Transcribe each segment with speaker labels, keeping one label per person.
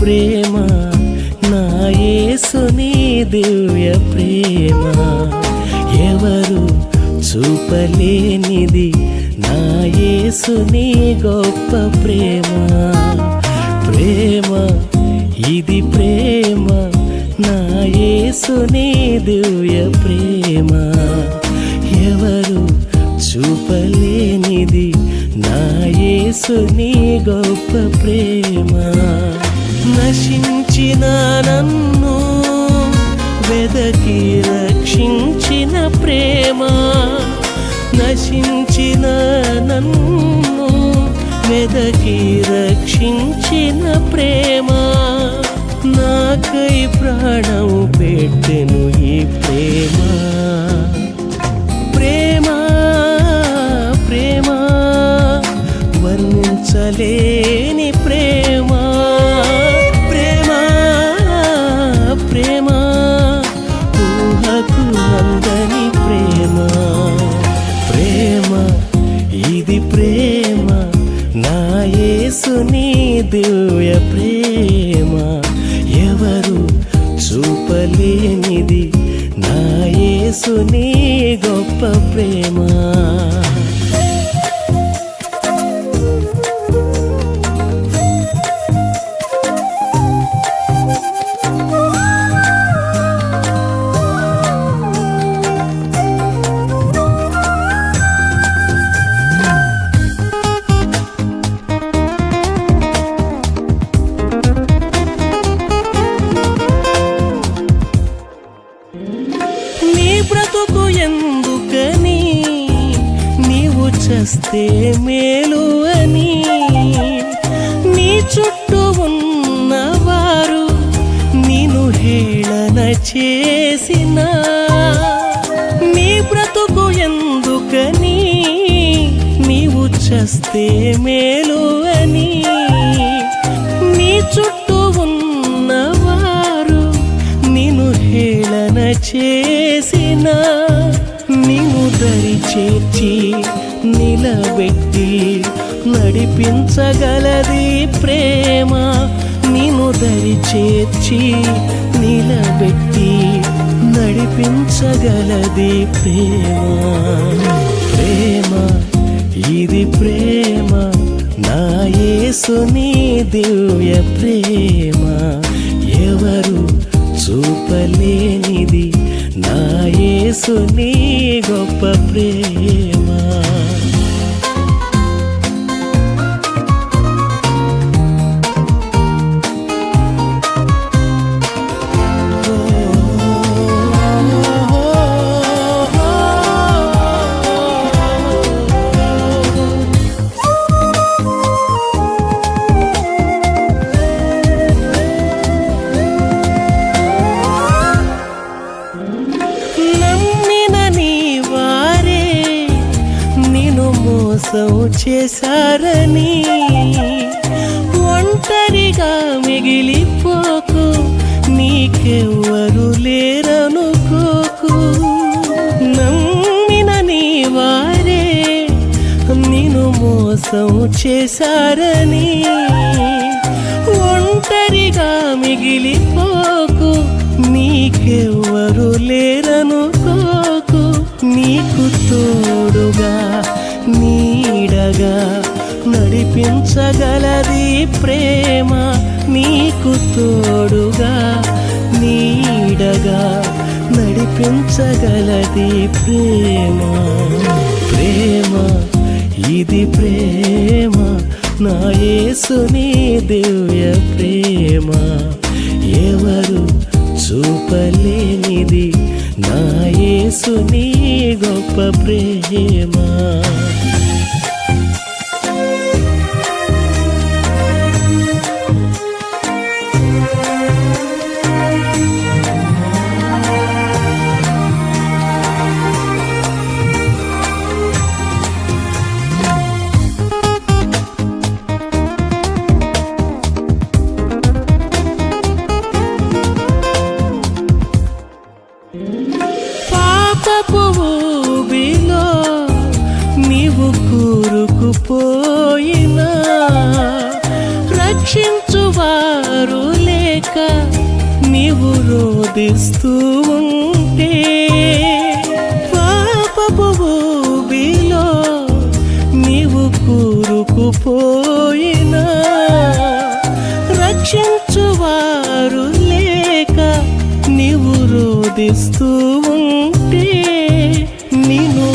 Speaker 1: ప్రేమ నా యేసుని దివ్య ప్రేమ. ఎవరు చూపలేనిది నా యేసుని గొప్ప ప్రేమ. ప్రేమ ఇది ప్రేమ నా యేసుని దివ్య ప్రేమ. ఎవరు చూపలేనిది నా యేసుని గొప్ప ప్రేమ. నశించిన నన్ను వెదకి రక్షించిన ప్రేమ. నశించిన నన్ను వెదకి రక్షించిన ప్రేమ. నాకై ప్రాణం పెట్టెను ఈ ప్రేమా ప్రేమ. లేని ప్రేమ ప్రేమ ప్రేమ. ఊహకు అందని ప్రేమ ప్రేమ ఇది ప్రేమ. నా యేసుని దివ్య ప్రేమ. ఎవరు చూపలేనిది నా యేసుని గొప్ప ప్రేమ. చస్తే మేలు అని. నీ చుట్టూ ఉన్నవారు నిన్ను హేళన చేసిన. నీ బ్రతుకు ఎందుకని? నీవు చస్తే మేలు అని. నీ చుట్టూ ఉన్నవారు నిన్ను హేళన చేసిన. నిన్ను దరి చేర్చి నిలబెట్టి నడిపించగలది ప్రేమ. నిను దరి చేర్చి నిలబెట్టి నడిపించగలది ప్రేమ. ప్రేమ ఇది ప్రేమ. నా యేసుని దివ్య ప్రేమ. ఎవరు చూపలేనిది నా యేసుని గొప్ప ప్రేమ. కోసం చేశారని ఒంటరిగా మిగిలిపోకు నీకెవ్వరు లేరనుకోకు. నమ్మిన నీ వారే నిన్ను మోసం చేశారని ఒంటరిగా మిగిలిపోకు నీకెవ్వరు లేరనుకోకు. నీకు తోడుగా నీడగా నడిపించగలది ప్రేమ నీకు తోడుగా నీడగా నడిపించగలది ప్రేమ. ప్రేమ ఇది ప్రేమ నా యేసుని దివ్య ప్రేమ. ఎవరు చూపలేనిది నా యేసుని గొప్ప ప్రేమ. పోయినా రక్షించువారు నీవు రోధిస్తూ ఉంటే పాపపు ఊబిలో నీవు కూరుకుపోయినా రక్షించువారు లేక నీవు రోధిస్తూ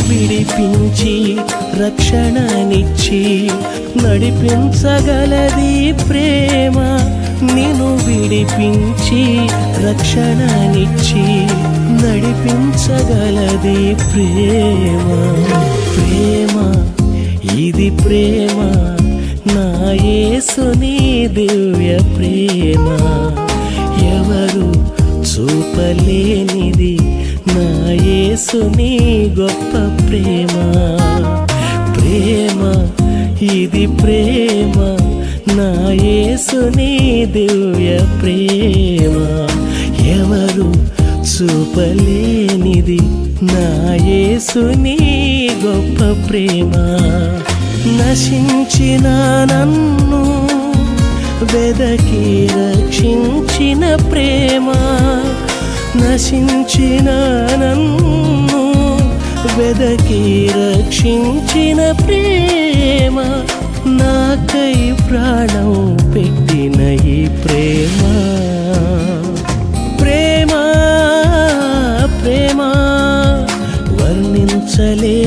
Speaker 1: విడిపించి రక్షణనిచ్చి నడిపించగలది ప్రేమ. నిను విడిపించి రక్షణనిచ్చి నడిపించగలది ప్రేమ. ప్రేమ ఇది ప్రేమ. నా యేసుని దివ్య ప్రేమ. ఎవరు యేసు నీ గొప్ప ప్రేమ. ప్రేమ ఇది ప్రేమ. నా యేసుని దివ్య ప్రేమ. ఎవరు చూపలేనిది నా యేసుని గొప్ప ప్రేమ. నశించిన నన్ను వెదకి రక్షించిన ప్రేమ. నశించిన నన్ను వెదకి రక్షించిన ప్రేమ నాకై ప్రాణం పెట్టిన ఈ ప్రేమ. ప్రేమ ప్రేమ వర్ణించలే